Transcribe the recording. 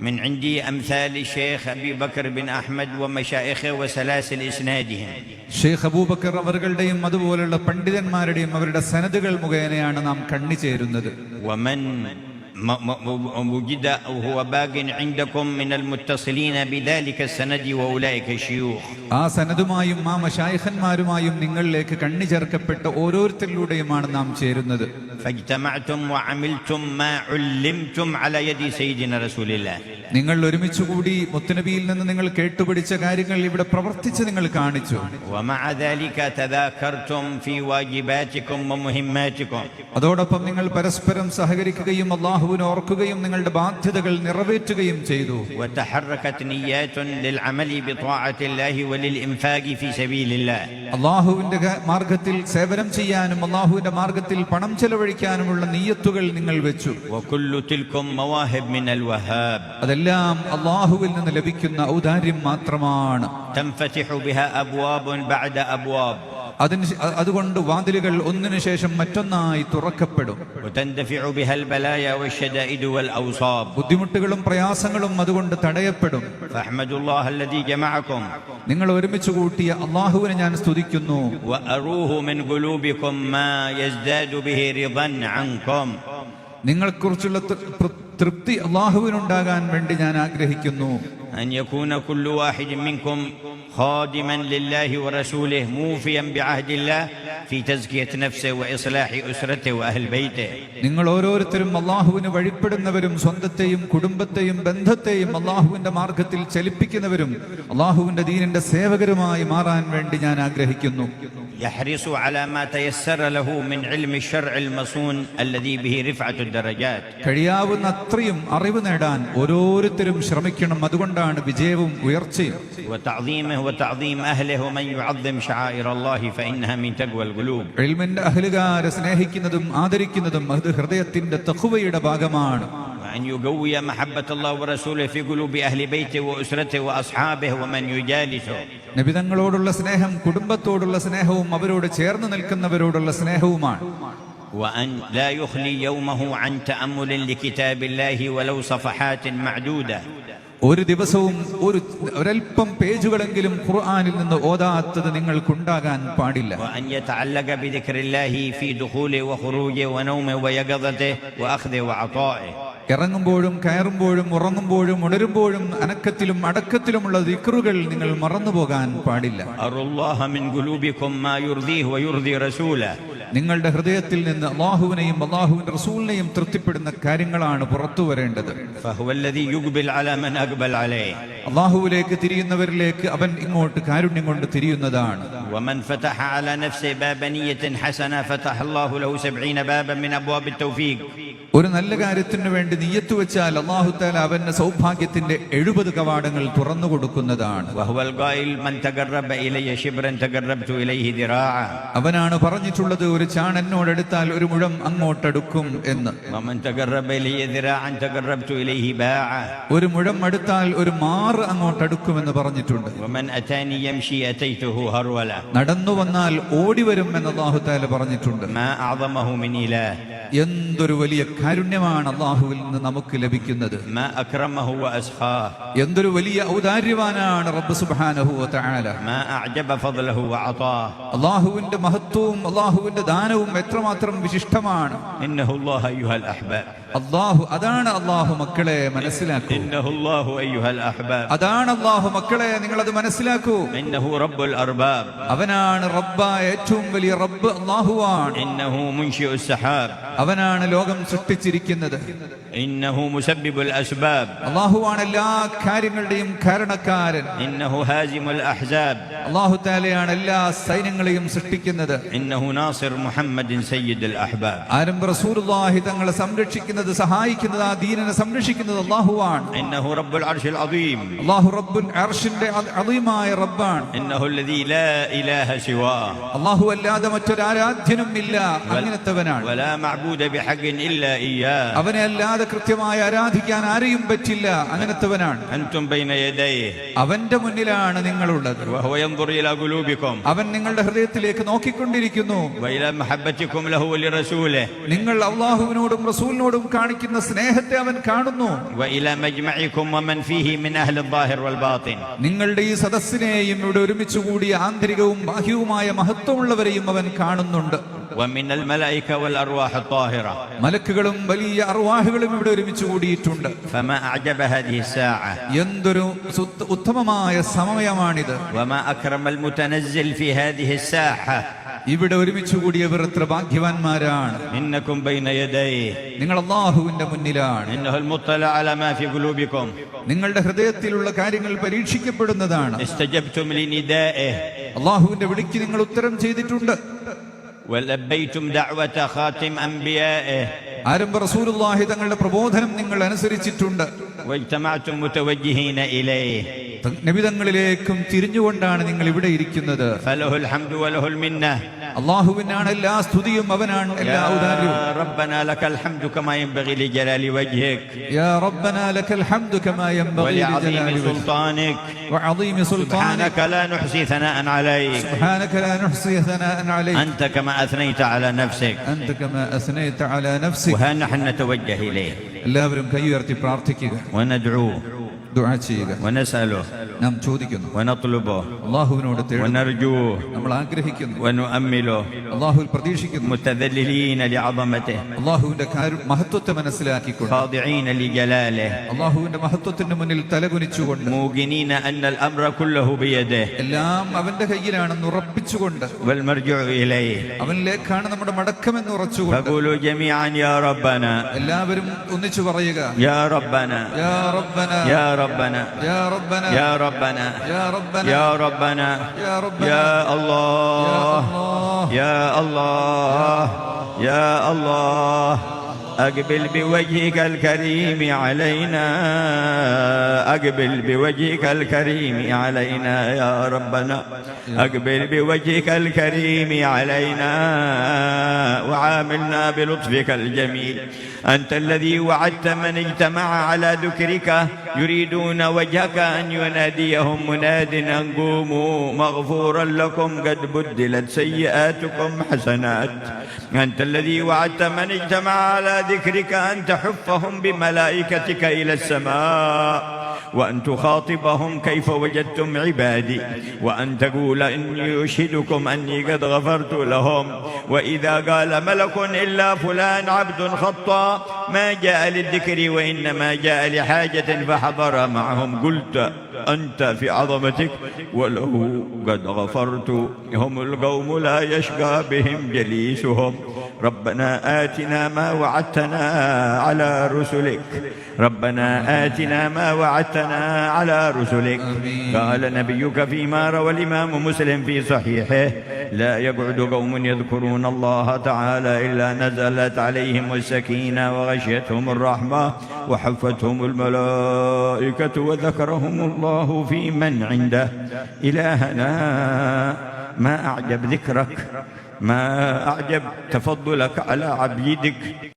من عندي أمثال الشيخ أبي بكر بن أحمد ومشايخه وسلاسل إسنادهم ഷെയ്ഖ് അബൂബക്കർ അവരുടെയും അതുപോലുള്ള പണ്ഡിതന്മാരുടെയും അവരുടെ സനതുകൾ മുഖേനയാണ് നാം കണ്ണി ചേരുന്നത് ومن م- م- م- وجد أو هو باق عندكم من المتصلين بذلك السند وأولئك الشيوخ ആ സനതുമായും ആ മഷായിഖന്മാരുമായും നിങ്ങളിലേക്ക് കണ്ണി ചേർക്കപ്പെട്ട ഓരോരുത്തരിലൂടെയുമാണ് നാം ചേരുന്നത് فاجتمعتم وعملتم ما علمتم على يد سيدنا رسول الله നിങ്ങൾ ഒരുമിച്ച് കൂടി മുത്തനബിയിൽ നിന്ന് നിങ്ങൾ കേട്ടുപിടിച്ച കാര്യങ്ങൾ ഇവിടെ പ്രവർത്തിച്ച് നിങ്ങൾ കാണിച്ചു. അതോടൊപ്പം നിങ്ങൾ പരസ്പരം സഹകരിക്കുകയും അള്ളാഹുവിനെ ഓർക്കുകയും നിങ്ങളുടെ ബാധ്യതകൾ നിറവേറ്റുകയും ചെയ്തു. അള്ളാഹുവിന്റെ മാർഗത്തിൽ സേവനം ചെയ്യാനും അള്ളാഹുവിന്റെ മാർഗത്തിൽ പണം ചെലവഴിക്കാനുമുള്ള നീയത്തുകൾ നിങ്ങൾ വെച്ചു. അതിൽ എല്ലാം അള്ളാഹുവിൽ നിന്ന് ലഭിക്കുന്ന ഔദാര്യം മാത്രമാണ്. അതിന് അതുകൊണ്ട് വാതിലുകൾ ഒന്നിനു ശേഷം മറ്റൊന്നായി തുറക്കപ്പെടും. ബുദ്ധിമുട്ടുകളും പ്രയാസങ്ങളും അതുകൊണ്ട് തടയപ്പെടും. നിങ്ങൾ ഒരുമിച്ച് കൂട്ടിയ അള്ളാഹുവിനെ ഞാൻ സ്തുതിക്കുന്നു. നിങ്ങളെക്കുറിച്ചുള്ള തൃപ്തി അള്ളാഹുവിനുണ്ടാകാൻ വേണ്ടി ഞാൻ ആഗ്രഹിക്കുന്നു أن يكون كل واحد منكم خادما لله ورسوله موفيا بعهد الله في تزكية نفسه وإصلاح أسرته وأهل بيته നിങ്ങൾ ഓരോരുത്തരും അള്ളാഹുവിന് വഴിപ്പെടുന്നവരും സ്വന്തത്തെയും കുടുംബത്തെയും ബന്ധത്തെയും അള്ളാഹുവിന്റെ മാർഗത്തിൽ ചലിപ്പിക്കുന്നവരും അള്ളാഹുവിന്റെ ദീനിന്റെ സേവകരുമായി മാറാൻ വേണ്ടി ഞാൻ ആഗ്രഹിക്കുന്നു يحرص على ما تيسر له من علم الشرع المصون الذي به رفعة الدرجات കഴിയാവുന്ന അത്രയും അറിവ് നേടാൻ ഓരോരുത്തരും ശ്രമിക്കണം അതുകൊണ്ടാണ് വിജയവും ഉയർച്ചയും وتعظيمه وتعظيم أهله ومن يعظم شعائر الله فإنها من تقوى القلوب എൽമിന്റെ അഹലുകാരെ സ്നേഹിക്കുന്നതും ആദരിക്കുന്നതും അത് ഹൃദയത്തിന്റെ തഖുവയുടെ ഭാഗമാണ് وأن يقوي محبة الله ورسوله في قلوب أهل بيته وأسرته وأصحابه ومن يجالسه നബിതങ്ങളോടുള്ള സ്നേഹം കുടുംബത്തോടുള്ള സ്നേഹവും അവരോട് ചേർന്ന് നിൽക്കുന്നവരോടുള്ള സ്നേഹവുമാണ് وأن لا يخلي يومه عن تأمل لكتاب الله ولو صفحات معدودة ഒരു ദിവസവും ഒരു ഒരൽപ്പം പേജുകളെങ്കിലും ഖുർആനിൽ നിന്ന് ഓതാത്തത് നിങ്ങൾക്കുണ്ടാകാൻ പാടില്ല ഇറങ്ങുമ്പോഴും കയറുമ്പോഴും ഉറങ്ങുമ്പോഴും ഉണരുമ്പോഴും അനക്കത്തിലും അടക്കത്തിലുമുള്ള ദിക്റുകൾ നിങ്ങൾ മറന്നു പോകാൻ പാടില്ല. നിങ്ങളുടെ ഹൃദയത്തിൽ നിന്ന് അള്ളാഹുവിനെയും അള്ളാഹുവിന്റെ റസൂലിനെയും തൃപ്തിപ്പെടുന്ന കാര്യങ്ങളാണ് പുറത്തു വരേണ്ടത്. അള്ളാഹുവിലേക്ക് തിരിയുന്നവരിലേക്ക് അവൻ ഇങ്ങോട്ട് കാരുണ്യം കൊണ്ട് തിരിയുന്നതാണ്. ومن فتح على نفسه باب نية حسنة فتح الله له سبعين بابا من أبواب التوفيق ഒരു നല്ല കാര്യത്തിന് വേണ്ടി നീയത്ത് വെച്ചാൽ അള്ളാഹു താല അവന്റെ സൗഭാഗ്യത്തിന്റെ എഴുപത് കവാടങ്ങൾ തുറന്നു കൊടുക്കുന്നതാണ് وهو القائل من تقرب إلي شبرا تقربت إليه ذراعا അവനാണ് പറഞ്ഞിട്ടുള്ളത് ഒരു ചാൺ എന്നോടെടുത്താൽ ഒരു മുഴം അങ്ങോട്ടെടുക്കും എന്ന് ومن تقرب إلي ذراعا تقربت إليه باعا ഒരു മുഴം അടുത്താൽ ഒരു മാറ് അങ്ങോട്ടെടുക്കുമെന്ന് പറഞ്ഞിട്ടുണ്ട് നടന്നു വന്നാൽ ഓടി വരും എന്ന് അള്ളാഹുത്താല പറഞ്ഞിട്ടുണ്ട്. എന്തൊരു വലിയ കാരുണ്യമാണ് അള്ളാഹുവിൽ നിന്ന് നമുക്ക് ലഭിക്കുന്നത്. എന്തൊരു വലിയ ഔദാര്യവാനാണ് റബ്ബ് അള്ളാഹുവിന്റെ മഹത്വവും അള്ളാഹുവിന്റെ ദാനവും എത്രമാത്രം വിശിഷ്ടമാണ്. അള്ളാഹു അതാണ് അള്ളാഹു മക്കളെ മനസ്സിലാക്കൂ. അതാണ് അള്ളാഹു മക്കളെ നിങ്ങൾ അത് മനസ്സിലാക്കൂ അവനാണ് റബ്ബ ഏറ്റവും വലിയ റബ്ബ് അള്ളാഹുവാണ് അവനാണ് ലോകം സൃഷ്ടിച്ചിരിക്കുന്നത്. അള്ളാഹുവാണ് എല്ലാ കാര്യങ്ങളുടെയും കാരണക്കാരൻ. അള്ളാഹു താലയാണ് എല്ലാ സൈന്യങ്ങളെയും സൃഷ്ടിക്കുന്നത്. ആരും റസൂലുള്ളാഹി തങ്ങളെ സംരക്ഷിക്കുന്നത് സഹായിക്കുന്നത് ആ ദീനനെ സംരക്ഷിക്കുന്നത് അള്ളാഹുവാണ് അള്ളാഹു റബ്ബുൽ അർഷിന്റെ അദീമായ റബ്ബാണ്. إنه الذي لا إله سواه അള്ളാഹു അല്ലാതെ മറ്റൊരാരാധ്യനും ഇല്ല അങ്ങനത്തവനാണ് ولا معبود معبود بحق إلا إياه അവനെ അല്ലാതെ കൃത്യമായി ആരാധിക്കാൻ ആരെയും പറ്റില്ല അങ്ങനത്തവനാണ് أنتم بين يديه അവന്റെ മുന്നിലാണ് നിങ്ങളുള്ളത് وهو ينظر إلى قلوبكم അവൻ നിങ്ങളുടെ ഹൃദയത്തിലേക്ക് നോക്കിക്കൊണ്ടിരിക്കുന്നു وإلى محبتكم له ولرسوله നിങ്ങൾ അള്ളാഹുവിനോടും റസൂലിനോടും കാണിക്കുന്ന സ്നേഹത്തെ അവൻ കാണുന്നു وإلى مجمعكم ومن فيه من أهل الظاهر والباطن നിങ്ങളുടെ ഈ സദസ്സിനെയും ഇവിടെ ഒരുമിച്ച് കൂടിയ ആന്തരികവും ബാഹ്യവുമായ മഹത്വമുള്ളവരെയും അവൻ കാണുന്നുണ്ട്. മലക്കുകളും വലിയ അറുവാഹുകളും ഇവിടെ ഒരുമിച്ച് കൂടിയിട്ടുണ്ട്. എന്തൊരു ഉത്തമമായ സമയമാണിത്. ഇവിടെ ഒരുമിച്ച് കൂടിയവർ എത്ര ഭാഗ്യവാന്മാരാണ്. നിങ്ങൾ അള്ളാഹുവിന്റെ മുന്നിലാണ്. നിങ്ങളുടെ ഹൃദയത്തിലുള്ള കാര്യങ്ങൾ പരീക്ഷിക്കപ്പെടുന്നതാണ്. അള്ളാഹുവിന്റെ വിളിക്ക് നിങ്ങൾ ഉത്തരം ചെയ്തിട്ടുണ്ട്. ആരംഭ റസൂലുള്ളാഹി തങ്ങളുടെ പ്രബോധനം നിങ്ങൾ അനുസരിച്ചിട്ടുണ്ട്. നബിതങ്ങളിലേക്കും തിരിഞ്ഞുകൊണ്ടാണ് നിങ്ങൾ ഇവിടെ ഇരിക്കുന്നത്. فله الحمد وله المنة അള്ളാഹുവിനാണ് എല്ലാ സ്തുതിയും അവനാണ് എല്ലാ ഔദാര്യവും يا ربنا لك الحمد كما ينبغي لجلال وجهك يا ربنا لك الحمد كما ينبغي ولعظيم لجلال وجهك سلطانك وعظيم سلطانك سبحانك لا نحصي ثناء عليك سبحانك لا نحصي ثناء عليك أنت كما أثنيت على نفسك أنت كما أثنيت على نفسك وها نحن نتوجه إليه എല്ലാവരും കൈ ഉയർത്തി പ്രാർത്ഥിക്കുക وندعوه ദുആ ചെയ്യുക. നാം ചോദിക്കുന്നു. വനത്ലുബോ. അല്ലാഹുവിനോട് വനർജുവോ നമ്മൾ ആഗ്രഹിക്കുന്നു. വനുഅമ്മിലോ. അല്ലാഹുവിൽ പ്രതീക്ഷിക്കുന്നു. മുത്തദല്ലിലീന ലിഅദമതെ അല്ലാഹുവിന്റെ മഹത്വത്തെ മുന്നിൽ തലകുനിച്ചുകൊണ്ട്. മൂഗിനീന അന്നൽ അംറ കുല്ലഹു ബിയദി. എല്ലാം അവന്റെ കയ്യിലാണെന്ന് ഉറപ്പിച്ചുകൊണ്ട്. വൽ മർജുഉ ഇലൈഹി അവനിലേക്കാണ് നമ്മുടെ മടക്കമെന്ന് ഉറച്ചുകൊണ്ട്. ഫഖൂലു ജമീഅൻ യാ റബ്ബന. എല്ലാവരും ഒന്നിച്ചു പറയുക. യാ റബ്ബന. യാ റബ്ബന. ربنا. يا ربنا. يا ربنا. يا ربنا. يا ربنا. يا ربنا. يا الله. يا الله. يا الله. أقبل بوجهك الكريم علينا. أقبل بوجهك الكريم علينا يا ربنا. أقبل بوجهك الكريم علينا. وعاملنا بلطفك الجميل. أنت الذي وعدت من اجتمع على ذكرك. يريدون وجهك أن يناديهم مناد أن قوموا مغفورا لكم. قد بدلت سيئاتكم حسنات. أنت الذي وعدت من اجتمع على ذكرك أن تحفهم بملائكتك إلى السماء وأن تخاطبهم كيف وجدتم عبادي وأن تقول إني أشهدكم أني قد غفرت لهم. وإذا قال ملك إلا فلان عبد خطى ما جاء للذكر وإنما جاء لحاجة فحضر معهم. قلت أنت في عظمتك وله قد غفرت هم القوم لا يشقى بهم جليسهم. ربنا آتنا ما وعدتنا على رسلك. ربنا آتنا ما وعدتنا على رسلك. قال نبيك فيما روى الإمام مسلم في صحيحه لا يقعد قوم يذكرون الله تعالى إلا نزلت عليهم السكينة وغشيتهم الرحمة وحفتهم الملائكة وذكرهم الله في من عنده. إلهنا ما أعجب ذكرك. ما أعجب تفضلك على عبيدك.